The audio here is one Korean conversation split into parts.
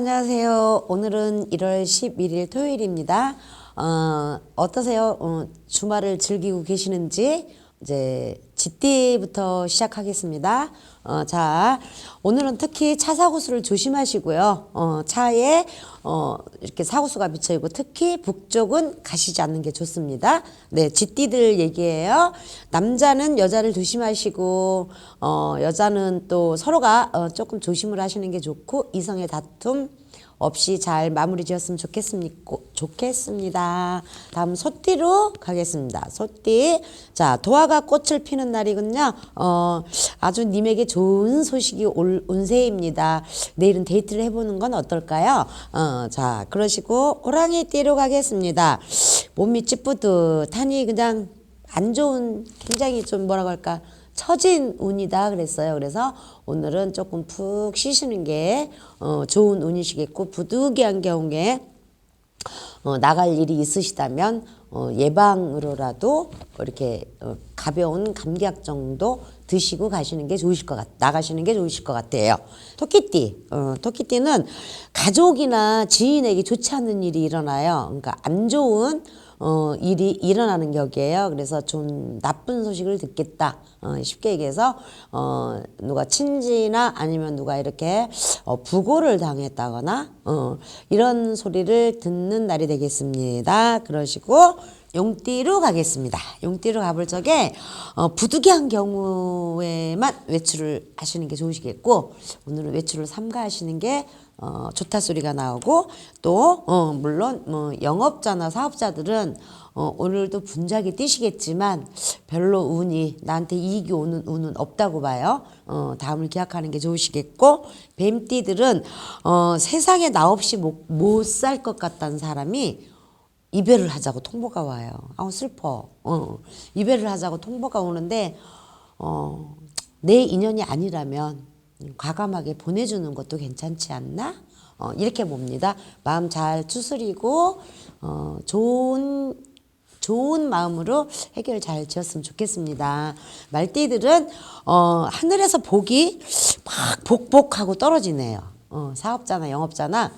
안녕하세요. 오늘은 1월 11일 토요일입니다. 어, 어떠세요? 어, 주말을 즐기고 계시는지 이제 쥐띠부터 시작하겠습니다. 어, 자, 오늘은 특히 차 사고수를 조심하시고요. 어, 차에 어, 이렇게 사고수가 비쳐 있고 특히 북쪽은 가시지 않는 게 좋습니다. 네, 쥐띠들 얘기예요. 남자는 여자를 조심하시고 어, 여자는 또 서로가 어, 조금 조심을 하시는 게 좋고 이성의 다툼 없이 잘 마무리 지었으면 좋겠습니까? 좋겠습니다. 다음 소띠로 가겠습니다. 소띠. 자, 도화가 꽃을 피는 날이군요. 어, 아주 님에게 좋은 소식이 올 운세입니다. 내일은 데이트를 해보는 건 어떨까요? 어, 자, 그러시고 호랑이띠로 가겠습니다. 몸이 찌뿌듯하니 그냥 안 좋은 굉장히 좀 뭐라고 할까 처진 운이다 그랬어요. 그래서 오늘은 조금 푹 쉬시는 게 어, 좋은 운이시겠고 부득이한 경우에 어, 나갈 일이 있으시다면 어, 예방으로라도 이렇게 어, 가벼운 감기약 정도 드시고 가시는 게 좋으실 것 같, 나가시는 게 좋으실 것 같아요. 토끼띠, 어, 토끼띠는 가족이나 지인에게 좋지 않은 일이 일어나요. 그러니까 안 좋은 어, 일이 일어나는 격이에요. 그래서 좀 나쁜 소식을 듣겠다. 어, 쉽게 얘기해서 어, 누가 친지나 아니면 누가 이렇게 어, 부고를 당했다거나 어, 이런 소리를 듣는 날이 되겠습니다. 그러시고 용띠로 가겠습니다. 용띠로 가볼 적에 어, 부득이한 경우에만 외출을 하시는 게 좋으시겠고 오늘은 외출을 삼가하시는 게 어, 좋다 소리가 나오고 또 어, 물론 뭐 영업자나 사업자들은 어, 오늘도 분작이 뛰시겠지만 별로 운이 나한테 이익이 오는 운은 없다고 봐요. 어, 다음을 기약하는 게 좋으시겠고 뱀띠들은 어, 세상에 나 없이 못 살 것 같다는 사람이 이별을 하자고 통보가 와요. 아우 슬퍼. 어, 이별을 하자고 통보가 오는데 어, 내 인연이 아니라면 과감하게 보내주는 것도 괜찮지 않나? 어, 이렇게 봅니다. 마음 잘 추스리고 어, 좋은 좋은 마음으로 해결 잘 지었으면 좋겠습니다. 말띠들은 어, 하늘에서 복이 막 복복하고 떨어지네요. 어, 사업자나 영업자나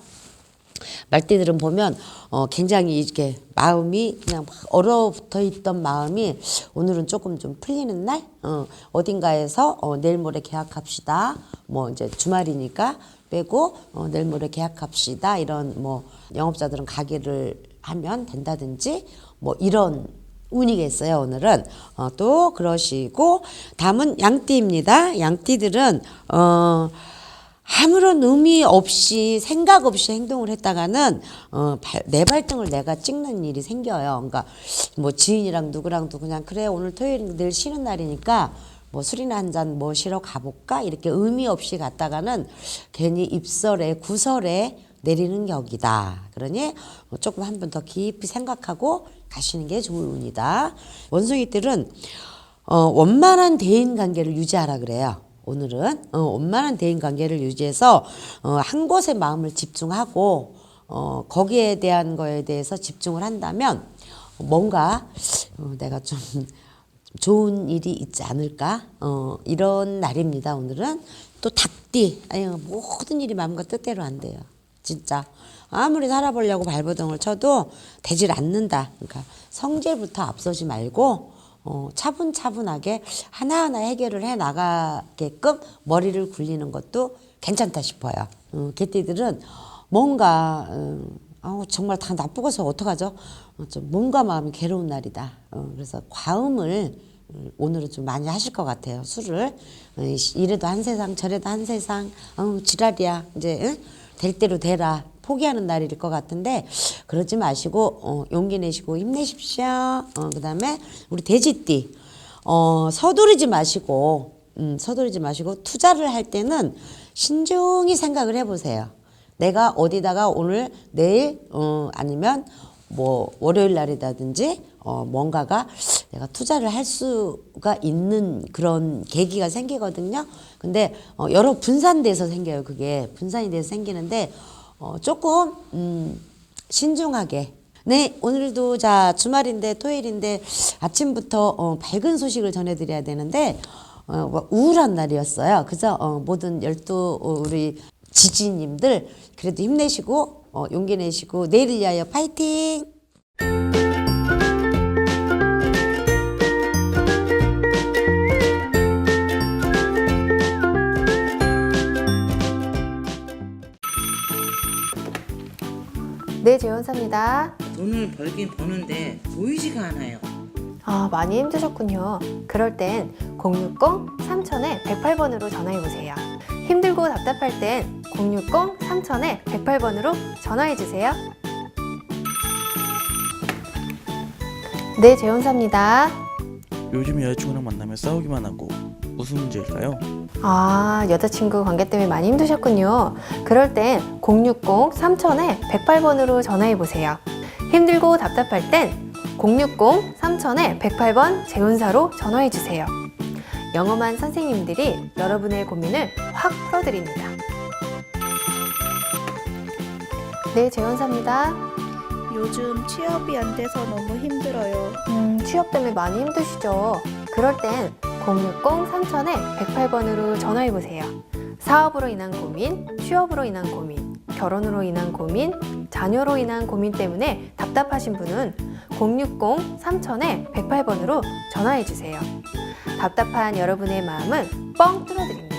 말띠들은 보면 어, 굉장히 이렇게 마음이 그냥 막 얼어붙어 있던 마음이 오늘은 조금 좀 풀리는 날? 어, 어딘가에서 어, 내일 모레 계약합시다. 뭐 이제 주말이니까 빼고 어, 내일 모레 계약합시다. 이런 뭐 영업자들은 가게를 하면 된다든지 뭐 이런 운이겠어요 오늘은. 어, 또 그러시고 다음은 양띠입니다. 양띠들은 어 아무런 의미 없이 생각 없이 행동을 했다가는 어, 발, 내 발등을 내가 찍는 일이 생겨요. 그러니까 뭐 지인이랑 누구랑도 그냥 그래 오늘 토요일 내일 쉬는 날이니까 뭐 술이나 한 잔뭐 쉬러 가볼까 이렇게 의미 없이 갔다가는 괜히 입설에 구설에 내리는 격이다. 그러니 뭐 조금 한 번 더 깊이 생각하고 가시는 게 좋은 운이다. 원숭이들은 어, 원만한 대인 관계를 유지하라 그래요. 오늘은 어, 원만한 대인 관계를 유지해서 어, 한 곳에 마음을 집중하고 어, 거기에 대한 거에 대해서 집중을 한다면 뭔가 어, 내가 좀 좋은 일이 있지 않을까 어, 이런 날입니다. 오늘은 또 닭띠 아유 모든 일이 마음과 뜻대로 안 돼요. 진짜 아무리 살아보려고 발버둥을 쳐도 되질 않는다. 그러니까 성질부터 앞서지 말고 어, 차분차분하게 하나하나 해결을 해 나가게끔 머리를 굴리는 것도 괜찮다 싶어요. 어, 개띠들은 뭔가 어, 아우, 정말 다 나쁘고서 어떡하죠? 어, 좀 몸과 마음이 괴로운 날이다. 어, 그래서 과음을 음, 오늘은 좀 많이 하실 것 같아요. 술을 어, 이래도 한 세상 저래도 한 세상 어, 지랄이야 이제 응? 될 대로 되라 포기하는 날일 것 같은데 그러지 마시고 어, 용기 내시고 힘내십시오. 어, 그다음에 우리 돼지띠 어, 서두르지 마시고 음, 서두르지 마시고 투자를 할 때는 신중히 생각을 해보세요. 내가 어디다가 오늘 내일 어, 아니면 뭐 월요일 날이라든지 어, 뭔가가 내가 투자를 할 수가 있는 그런 계기가 생기거든요. 근데 어, 여러 분산돼서 생겨요. 그게 분산이 돼서 생기는데 어, 조금 음, 신중하게. 네, 오늘도 자 주말인데 토요일인데 아침부터 어, 밝은 소식을 전해드려야 되는데 어, 뭐 우울한 날이었어요. 그죠? 어, 모든 열두 어, 우리 지지님들 그래도 힘내시고 어, 용기 내시고 내일을 위하여 파이팅! 네, 재원사입니다. 돈을 벌긴 버는데 보이지가 않아요. 아, 많이 힘드셨군요. 그럴 땐 060-3000에 108번으로 전화해보세요. 힘들고 답답할 땐 060-3000에 108번으로 전화해주세요. 네, 재원사입니다. 요즘 여자친구랑 만나면 싸우기만 하고 무슨 문제일까요? 아, 여자친구 관계 때문에 많이 힘드셨군요. 그럴 땐 060-3000에 108번으로 전화해보세요. 힘들고 답답할 땐 060-3000에 108번 재훈사로 전화해주세요. 영험한 선생님들이 여러분의 고민을 확 풀어드립니다. 네, 재원사입니다. 요즘 취업이 안 돼서 너무 힘들어요. 음, 취업 때문에 많이 힘드시죠? 그럴 땐 060-3000에 108번으로 전화해보세요. 사업으로 인한 고민, 취업으로 인한 고민, 결혼으로 인한 고민, 자녀로 인한 고민 때문에 답답하신 분은 060-3000에 108번으로 전화해주세요. 답답한 여러분의 마음은 뻥 뚫어드립니다.